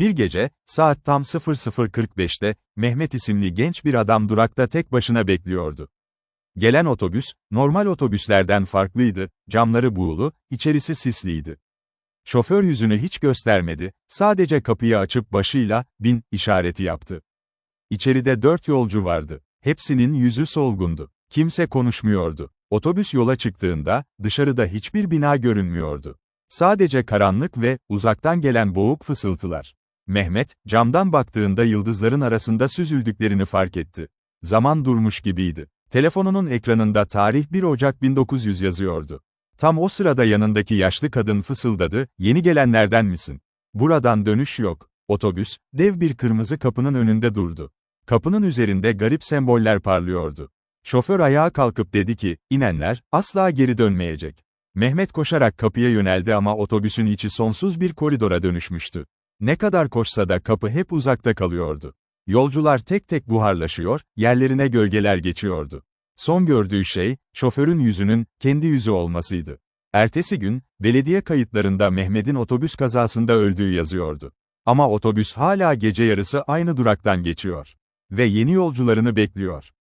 Bir gece, saat tam 00.45'te, Mehmet isimli genç bir adam durakta tek başına bekliyordu. Gelen otobüs, normal otobüslerden farklıydı, camları buğulu, içerisi sisliydi. Şoför yüzünü hiç göstermedi, sadece kapıyı açıp başıyla, bin, işareti yaptı. İçeride dört yolcu vardı. Hepsinin yüzü solgundu. Kimse konuşmuyordu. Otobüs yola çıktığında, dışarıda hiçbir bina görünmüyordu. Sadece karanlık ve, uzaktan gelen boğuk fısıltılar. Mehmet, camdan baktığında yıldızların arasında süzüldüklerini fark etti. Zaman durmuş gibiydi. Telefonunun ekranında tarih 1 Ocak 1900 yazıyordu. Tam o sırada yanındaki yaşlı kadın fısıldadı, yeni gelenlerden misin? Buradan dönüş yok. Otobüs, dev bir kırmızı kapının önünde durdu. Kapının üzerinde garip semboller parlıyordu. Şoför ayağa kalkıp dedi ki, inenler, asla geri dönmeyecek. Mehmet koşarak kapıya yöneldi ama otobüsün içi sonsuz bir koridora dönüşmüştü. Ne kadar koşsa da kapı hep uzakta kalıyordu. Yolcular tek tek buharlaşıyor, yerlerine gölgeler geçiyordu. Son gördüğü şey, şoförün yüzünün, kendi yüzü olmasıydı. Ertesi gün, belediye kayıtlarında Mehmet'in otobüs kazasında öldüğü yazıyordu. Ama otobüs hala gece yarısı aynı duraktan geçiyor. Ve yeni yolcularını bekliyor.